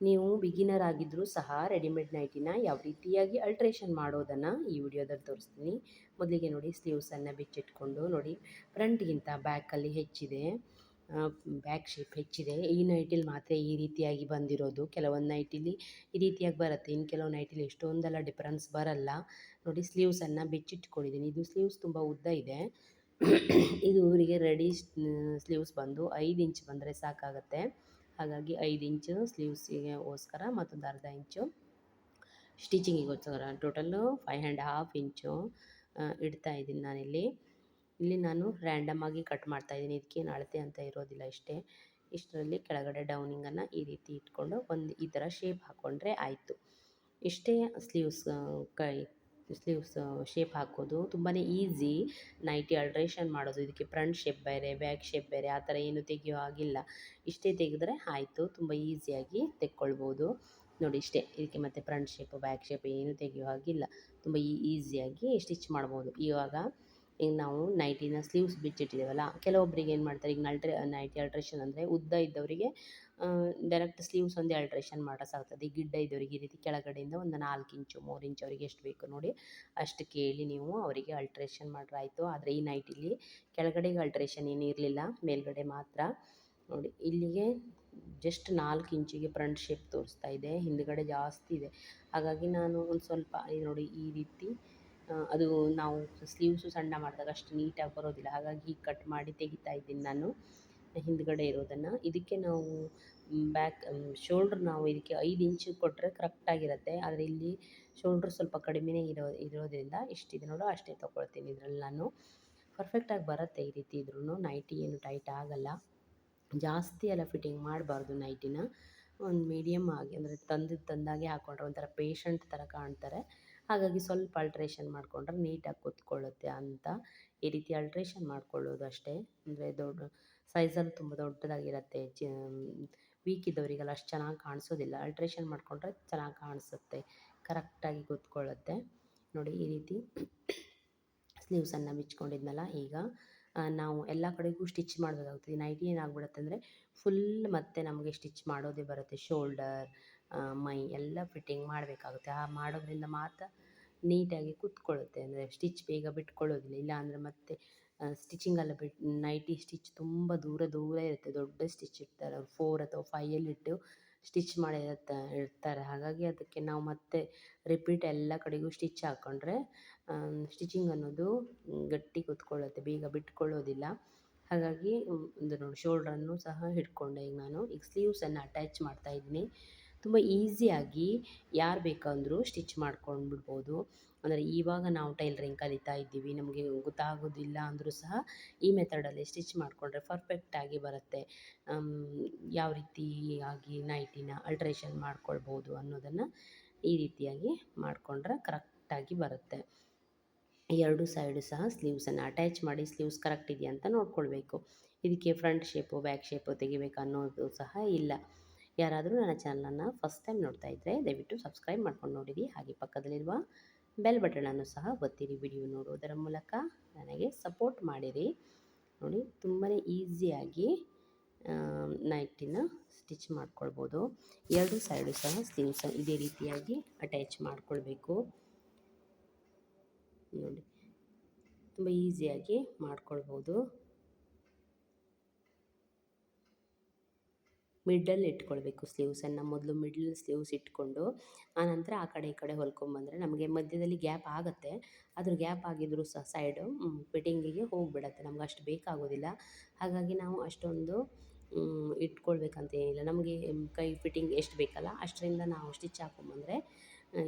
ನೀವು ಬಿಗಿನರ್ ಆಗಿದ್ದರೂ ಸಹ ರೆಡಿಮೇಡ್ ನೈಟಿನ ಯಾವ ರೀತಿಯಾಗಿ ಅಲ್ಟ್ರೇಷನ್ ಮಾಡೋದನ್ನು ಈ ವಿಡಿಯೋದಲ್ಲಿ ತೋರಿಸ್ತೀನಿ. ಮೊದಲಿಗೆ ನೋಡಿ ಸ್ಲೀವ್ಸನ್ನು ಬಿಚ್ಚಿಟ್ಕೊಂಡು ನೋಡಿ ಫ್ರಂಟ್ಗಿಂತ ಬ್ಯಾಕಲ್ಲಿ ಹೆಚ್ಚಿದೆ. ಬ್ಯಾಕ್ ಶೇಪ್ ಹೆಚ್ಚಿದೆ. ಈ ನೈಟಲ್ಲಿ ಮಾತ್ರ ಈ ರೀತಿಯಾಗಿ ಬಂದಿರೋದು. ಕೆಲವೊಂದು ನೈಟಲ್ಲಿ ಈ ರೀತಿಯಾಗಿ ಬರುತ್ತೆ. ಇನ್ನು ಕೆಲವು ನೈಟಿಲಿ ಎಷ್ಟೊಂದೆಲ್ಲ ಡಿಫ್ರೆನ್ಸ್ ಬರಲ್ಲ. ನೋಡಿ ಸ್ಲೀವ್ಸನ್ನು ಬಿಚ್ಚಿಟ್ಕೊಂಡಿದ್ದೀನಿ. ಇದು ಸ್ಲೀವ್ಸ್ ತುಂಬ ಉದ್ದ ಇದೆ. ಇದು ಇವರಿಗೆ ರೆಡಿ ಸ್ಲೀವ್ಸ್ ಬಂದು ಐದು ಇಂಚ್ ಬಂದರೆ ಸಾಕಾಗುತ್ತೆ. ಹಾಗಾಗಿ ಐದು ಇಂಚು ಸ್ಲೀವ್ಸಿಗೋಸ್ಕರ ಮತ್ತೊಂದು ಅರ್ಧ ಇಂಚು ಸ್ಟಿಚಿಂಗಿಗೋಸ್ಕರ. ಟೋಟಲ್ಲು ಫೈವ್ ಆ್ಯಂಡ್ ಹಾಫ್ ಇಂಚು ಇಡ್ತಾ ಇದ್ದೀನಿ ನಾನಿಲ್ಲಿ. ಇಲ್ಲಿ ನಾನು ರ್ಯಾಂಡಮ್ ಆಗಿ ಕಟ್ ಮಾಡ್ತಾ ಇದ್ದೀನಿ. ಇದಕ್ಕೇನು ಅಳತೆ ಅಂತ ಇರೋದಿಲ್ಲ ಇಷ್ಟೇ. ಇಷ್ಟರಲ್ಲಿ ಕೆಳಗಡೆ ಡೌನಿಂಗನ್ನು ಈ ರೀತಿ ಇಟ್ಕೊಂಡು ಒಂದು ಈ ಥರ ಶೇಪ್ ಹಾಕ್ಕೊಂಡ್ರೆ ಆಯಿತು. ಇಷ್ಟೇ ಸ್ಲೀವ್ಸ್ ಕೈ ಸ್ಲೀವ್ಸ್ ಶೇಪ್ ಹಾಕೋದು ತುಂಬಾ ಈಸಿ ನೈಟಿ ಅಲ್ಟ್ರೇಷನ್ ಮಾಡೋದು, ಇದಕ್ಕೆ ಫ್ರಂಟ್ ಶೇಪ್ ಬೇರೆ ಬ್ಯಾಕ್ ಶೇಪ್ ಬೇರೆ, ಆ ಥರ ಏನು ತೆಗಿಯೋ ಹಾಗಿಲ್ಲ. ಇಷ್ಟೇ ತೆಗೆದ್ರೆ ಆಯಿತು, ತುಂಬ ಈಸಿಯಾಗಿ ತೆಕ್ಕೊಳ್ಬೋದು. ನೋಡಿ ಇಷ್ಟೇ, ಇದಕ್ಕೆ ಮತ್ತು ಫ್ರಂಟ್ ಶೇಪ್ ಬ್ಯಾಕ್ ಶೇಪ್ ಏನು ತೆಗಿಯೋ ಹಾಗಿಲ್ಲ. ತುಂಬ ಈಸಿಯಾಗಿ ಸ್ಟಿಚ್ ಮಾಡ್ಬೋದು. ಇವಾಗ ಈಗ ನಾವು ನೈಟಿನ ಸ್ಲೀವ್ಸ್ ಬಿಚ್ಚಿಟ್ಟಿದ್ದೇವಲ್ಲ ಕೆಲವೊಬ್ಬರಿಗೆ ಏನು ಮಾಡ್ತಾರೆ, ಈಗ ನಲ್ಟ್ರೆ ನೈಟಿ ಅಲ್ಟ್ರೇಷನ್ ಅಂದರೆ ಉದ್ದ ಇದ್ದವರಿಗೆ ಡೈರೆಕ್ಟ್ ಸ್ಲೀವ್ಸ್ ಒಂದೇ ಅಲ್ಟ್ರೇಷನ್ ಮಾಡೋಕ್ಕಾಗ್ತದೆ ಈ ಗಿಡ್ಡ ಇದ್ದವರಿಗೆ ಈ ರೀತಿ ಕೆಳಗಡೆಯಿಂದ ಒಂದು ನಾಲ್ಕು ಇಂಚು, ಮೂರು ಇಂಚು ಅವರಿಗೆ ಎಷ್ಟು ಬೇಕು ನೋಡಿ ಅಷ್ಟು ಕೇಳಿ ನೀವು ಅವರಿಗೆ ಅಲ್ಟ್ರೇಷನ್ ಮಾಡ್ರಾಯಿತು ಆದರೆ ಈ ನೈಟಿಲಿ ಕೆಳಗಡೆಗೆ ಅಲ್ಟ್ರೇಷನ್ ಏನು ಇರಲಿಲ್ಲ, ಮೇಲ್ಗಡೆ ಮಾತ್ರ. ನೋಡಿ, ಇಲ್ಲಿಗೆ ಜಸ್ಟ್ ನಾಲ್ಕು ಇಂಚಿಗೆ ಫ್ರಂಟ್ ಶೇಪ್ ತೋರಿಸ್ತಾ ಇದೆ, ಹಿಂದ್ಗಡೆ ಜಾಸ್ತಿ ಇದೆ. ಹಾಗಾಗಿ ನಾನು ಒಂದು ಸ್ವಲ್ಪ ನೋಡಿ ಈ ರೀತಿ ಅದು ನಾವು ಸ್ಲೀವ್ಸು ಸಣ್ಣ ಮಾಡಿದಾಗ ಅಷ್ಟು ನೀಟಾಗಿ ಬರೋದಿಲ್ಲ. ಹಾಗಾಗಿ ಹೀಗೆ ಕಟ್ ಮಾಡಿ ತೆಗಿತಾ ಇದ್ದೀನಿ ನಾನು. ಹಿಂದ್ಗಡೆ ಇರೋದನ್ನು. ಇದಕ್ಕೆ ನಾವು ಬ್ಯಾಕ್ ಶೋಲ್ಡ್ರ್ ನಾವು ಇದಕ್ಕೆ ಐದು ಇಂಚು ಕೊಟ್ಟರೆ ಕರೆಕ್ಟಾಗಿರುತ್ತೆ ಆದರೆ ಇಲ್ಲಿ ಶೋಲ್ಡ್ರ್ ಸ್ವಲ್ಪ ಕಡಿಮೆನೇ ಇರೋ, ಇರೋದ್ರಿಂದ ಇಷ್ಟಿದೆ ನೋಡು, ಅಷ್ಟೇ ತೊಗೊಳ್ತೀನಿ ಇದರಲ್ಲಿ ನಾನು. ಪರ್ಫೆಕ್ಟಾಗಿ ಬರುತ್ತೆ ಈ ರೀತಿ ಇದ್ರೂ ನೈಟಿ ಏನು ಟೈಟ್ ಆಗಲ್ಲ. ಜಾಸ್ತಿ ಎಲ್ಲ ಫಿಟ್ಟಿಂಗ್ ಮಾಡಬಾರ್ದು ನೈಟಿನ ಒಂದು ಮೀಡಿಯಮ್ ಆಗಿ, ಅಂದರೆ ತಂದಿದ್ದು ತಂದಾಗೆ ಹಾಕ್ಕೊಂಡ್ರೆ ಒಂಥರ ಪೇಶಂಟ್ ಥರ ಕಾಣ್ತಾರೆ. ಹಾಗಾಗಿ ಸ್ವಲ್ಪ ಅಲ್ಟ್ರೇಷನ್ ಮಾಡಿಕೊಂಡ್ರೆ ನೀಟಾಗಿ ಕೂತ್ಕೊಳ್ಳುತ್ತೆ ಅಂತ ಈ ರೀತಿ ಅಲ್ಟ್ರೇಷನ್ ಮಾಡ್ಕೊಳ್ಳೋದು ಅಷ್ಟೇ. ಅಂದರೆ ದೊಡ್ಡ ಸೈಜಲ್ಲಿ ತುಂಬ ದೊಡ್ಡದಾಗಿರುತ್ತೆ. ಚ ವೀಕ್ ಇದ್ದವರಿಗೆಲ್ಲ ಅಷ್ಟು ಚೆನ್ನಾಗಿ ಕಾಣಿಸೋದಿಲ್ಲ. ಅಲ್ಟ್ರೇಷನ್ ಮಾಡಿಕೊಂಡ್ರೆ ಚೆನ್ನಾಗಿ ಕಾಣಿಸುತ್ತೆ. ಕರೆಕ್ಟಾಗಿ ಕೂತ್ಕೊಳ್ಳುತ್ತೆ. ನೋಡಿ ಈ ರೀತಿ ಸ್ಲೀವ್ಸನ್ನು ಬಿಚ್ಕೊಂಡಿದ್ನಲ್ಲ ಈಗ ನಾವು ಎಲ್ಲ ಕಡೆಗೂ ಸ್ಟಿಚ್ ಮಾಡಬೇಕಾಗ್ತದೆ ನೈಟಿ ಏನಾಗ್ಬಿಡುತ್ತೆ ಅಂದರೆ ಫುಲ್ ಮತ್ತೆ ನಮಗೆ ಸ್ಟಿಚ್ ಮಾಡೋದೇ ಬರುತ್ತೆ. ಶೋಲ್ಡರ್ ಮೈ ಎಲ್ಲ ಫಿಟ್ಟಿಂಗ್ ಮಾಡಬೇಕಾಗುತ್ತೆ. ಆ ಮಾಡೋದ್ರಿಂದ ಮಾತ್ರ ನೀಟಾಗಿ ಕೂತ್ಕೊಳ್ಳುತ್ತೆ. ಅಂದರೆ ಸ್ಟಿಚ್ ಬೇಗ ಬಿಟ್ಕೊಳ್ಳೋದಿಲ್ಲ. ಇಲ್ಲ ಅಂದರೆ ಮತ್ತೆ ಸ್ಟಿಚಿಂಗೆಲ್ಲ ಬಿಟ್ಟು ನೈಟಿ ಸ್ಟಿಚ್ ತುಂಬ ದೂರ ದೂರ ಇರುತ್ತೆ. ದೊಡ್ಡ ಸ್ಟಿಚ್ ಇರ್ತಾರೆ ಅವ್ರು ಫೋರ್ ಅಥವಾ ಫೈಯಲ್ಲಿ ಇಟ್ಟು ಸ್ಟಿಚ್ ಮಾಡಿ ಇರ್ತಾರೆ ಹಾಗಾಗಿ ಅದಕ್ಕೆ ನಾವು ಮತ್ತೆ ರಿಪೀಟ್ ಎಲ್ಲ ಕಡೆಗೂ ಸ್ಟಿಚ್ ಹಾಕ್ಕೊಂಡ್ರೆ ಸ್ಟಿಚಿಂಗ್ ಅನ್ನೋದು ಗಟ್ಟಿ ಕೂತ್ಕೊಳ್ಳುತ್ತೆ. ಬೇಗ ಬಿಟ್ಕೊಳ್ಳೋದಿಲ್ಲ. ಹಾಗಾಗಿ, ಒಂದು ನೋಡಿ ಶೋಲ್ಡ್ರನ್ನು ಸಹ ಹಿಡ್ಕೊಂಡೆ ಈಗ ನಾನು. ಈಗ ಸ್ಲೀವ್ಸನ್ನು ಅಟ್ಯಾಚ್ ಮಾಡ್ತಾ ಇದ್ದೀನಿ. ತುಂಬ ಈಸಿಯಾಗಿ ಯಾರು ಬೇಕಂದರೂ ಸ್ಟಿಚ್ ಮಾಡ್ಕೊಂಡು ಬಿಡ್ಬೋದು ಅಂದರೆ ಇವಾಗ ನಾವು ಟೈಲ್ರಿಂಗ್ ಕಲಿತಾ ಇದ್ದೀವಿ, ನಮಗೆ ಗೊತ್ತಾಗೋದಿಲ್ಲ ಅಂದರೂ ಸಹ ಈ ಮೆಥಡಲ್ಲಿ ಸ್ಟಿಚ್ ಮಾಡಿಕೊಂಡ್ರೆ ಪರ್ಫೆಕ್ಟಾಗಿ ಬರುತ್ತೆ. ಯಾವ ರೀತಿಯಾಗಿ ನೈಟಿನ ಅಲ್ಟ್ರೇಷನ್ ಮಾಡ್ಕೊಳ್ಬೋದು ಅನ್ನೋದನ್ನು ಈ ರೀತಿಯಾಗಿ ಮಾಡಿಕೊಂಡ್ರೆ ಕರೆಕ್ಟಾಗಿ ಬರುತ್ತೆ. ಎರಡು ಸೈಡು ಸಹ ಸ್ಲೀವ್ಸನ್ನು ಅಟ್ಯಾಚ್ ಮಾಡಿ ಸ್ಲೀವ್ಸ್ ಕರೆಕ್ಟ್ ಇದೆಯಾ ಅಂತ ನೋಡ್ಕೊಳ್ಬೇಕು. ಇದಕ್ಕೆ ಫ್ರಂಟ್ ಶೇಪು, ಬ್ಯಾಕ್ ಶೇಪು ತೆಗಿಬೇಕು ಅನ್ನೋದು ಸಹ ಇಲ್ಲ. ಯಾರಾದರೂ ನನ್ನ ಚಾನಲನ್ನು ಫಸ್ಟ್ ಟೈಮ್ ನೋಡ್ತಾ ಇದ್ದರೆ ದಯವಿಟ್ಟು ಸಬ್ಸ್ಕ್ರೈಬ್ ಮಾಡ್ಕೊಂಡು ನೋಡಿರಿ. ಹಾಗೆ ಪಕ್ಕದಲ್ಲಿರುವ ಬೆಲ್ ಬಟನನ್ನು ಸಹ ಒತ್ತಿರಿ. ವಿಡಿಯೋ ನೋಡೋದರ ಮೂಲಕ ನನಗೆ ಸಪೋರ್ಟ್ ಮಾಡಿರಿ. ನೋಡಿ ತುಂಬಾ ಈಸಿಯಾಗಿ ನೈಟಿನ ಸ್ಟಿಚ್ ಮಾಡ್ಕೊಳ್ಬೋದು. ಎರಡು ಸೈಡು ಸಹ ಸ್ಲೀವ್ಸ್ ಇದೇ ರೀತಿಯಾಗಿ ಅಟ್ಯಾಚ್ ಮಾಡ್ಕೊಳ್ಬೇಕು. ನೋಡಿ, ತುಂಬ ಈಸಿಯಾಗಿ ಮಾಡ್ಕೊಳ್ಬೋದು. ಮಿಡ್ಡಲ್ಲಿ ಇಟ್ಕೊಳ್ಬೇಕು ಸ್ಲೀವ್ಸನ್ನು ಮೊದಲು ಮಿಡ್ಲ್ ಸ್ಲೀವ್ಸ್ ಇಟ್ಕೊಂಡು ಆನಂತರ ಆ ಕಡೆ ಈ ಕಡೆ ಹೊಲ್ಕೊಂಬಂದರೆ ನಮಗೆ ಮಧ್ಯದಲ್ಲಿ ಗ್ಯಾಪ್ ಆಗುತ್ತೆ. ಅದ್ರ ಗ್ಯಾಪ್ ಆಗಿದ್ದರೂ ಸಹ ಸೈಡು ಫಿಟ್ಟಿಂಗಿಗೆ ಹೋಗಿಬಿಡತ್ತೆ. ನಮ್ಗೆ ಅಷ್ಟು ಬೇಕಾಗೋದಿಲ್ಲ. ಹಾಗಾಗಿ ನಾವು ಅಷ್ಟೊಂದು ಇಟ್ಕೊಳ್ಬೇಕಂತ ಏನಿಲ್ಲ. ನಮಗೆ ಕೈ ಫಿಟ್ಟಿಂಗ್ ಎಷ್ಟು ಬೇಕಲ್ಲ, ಅಷ್ಟರಿಂದ ನಾವು ಸ್ಟಿಚ್ ಹಾಕೊಂಬಂದರೆ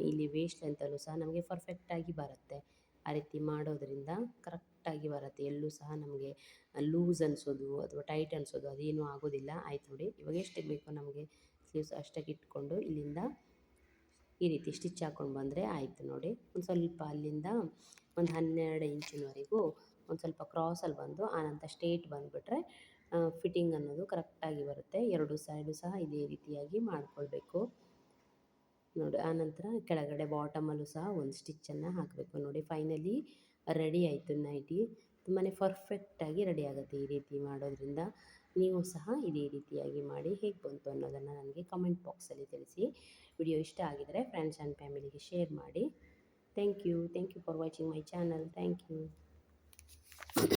ಇಲ್ಲಿ ವೇಸ್ಟ್ ಲೆಂತಲ್ಲೂ ಸಹ ನಮಗೆ ಪರ್ಫೆಕ್ಟಾಗಿ ಬರುತ್ತೆ. ಆ ರೀತಿ ಮಾಡೋದರಿಂದ ಕರೆಕ್ಟಾಗಿ ಬರುತ್ತೆ. ಎಲ್ಲೂ ಸಹ ನಮಗೆ ಲೂಸ್ ಅನಿಸೋದು ಅಥವಾ ಟೈಟ್ ಅನಿಸೋದು ಅದೇನೂ ಆಗೋದಿಲ್ಲ. ಆಯ್ತು ನೋಡಿ. ಇವಾಗ ಎಷ್ಟು ಬೇಕು ನಮಗೆ ಸ್ಲೀವ್ಸ್ ಅಷ್ಟಕ್ಕೆ ಇಟ್ಕೊಂಡು ಇಲ್ಲಿಂದ ಈ ರೀತಿ ಸ್ಟಿಚ್ ಹಾಕ್ಕೊಂಡು ಬಂದರೆ ಆಯಿತು ನೋಡಿ. ಒಂದು ಸ್ವಲ್ಪ ಅಲ್ಲಿಂದ ಒಂದು ಹನ್ನೆರಡು ಇಂಚಿನವರೆಗೂ ಒಂದು ಸ್ವಲ್ಪ ಕ್ರಾಸಲ್ಲಿ ಬಂದು ಆನಂತರ ಸ್ಟೇಟ್ ಬಂದುಬಿಟ್ರೆ ಫಿಟ್ಟಿಂಗ್ ಅನ್ನೋದು ಕರೆಕ್ಟಾಗಿ ಬರುತ್ತೆ. ಎರಡು ಸೈಡು ಸಹ ಇದೇ ರೀತಿಯಾಗಿ ಮಾಡಿಕೊಳ್ಬೇಕು. ನೋಡಿ ಆನಂತರ ಕೆಳಗಡೆ ಬಾಟಮಲ್ಲೂ ಸಹ ಒಂದು ಸ್ಟಿಚ್ಚನ್ನು ಹಾಕಬೇಕು. ನೋಡಿ ಫೈನಲಿ ರೆಡಿ ಆಯಿತು ನೈಟಿ ತುಂಬಾ ಪರ್ಫೆಕ್ಟಾಗಿ ರೆಡಿ ಆಗುತ್ತೆ ಈ ರೀತಿ ಮಾಡೋದ್ರಿಂದ. ನೀವು ಸಹ ಇದೇ ರೀತಿಯಾಗಿ ಮಾಡಿ ಹೇಗೆ ಬಂತು ಅನ್ನೋದನ್ನು ನನಗೆ ಕಮೆಂಟ್ ಬಾಕ್ಸಲ್ಲಿ ತಿಳಿಸಿ. ವಿಡಿಯೋ ಇಷ್ಟ ಆಗಿದರೆ ಫ್ರೆಂಡ್ಸ್ ಆ್ಯಂಡ್ ಫ್ಯಾಮಿಲಿಗೆ ಶೇರ್ ಮಾಡಿ. Thank you thank you for watching my channel thank you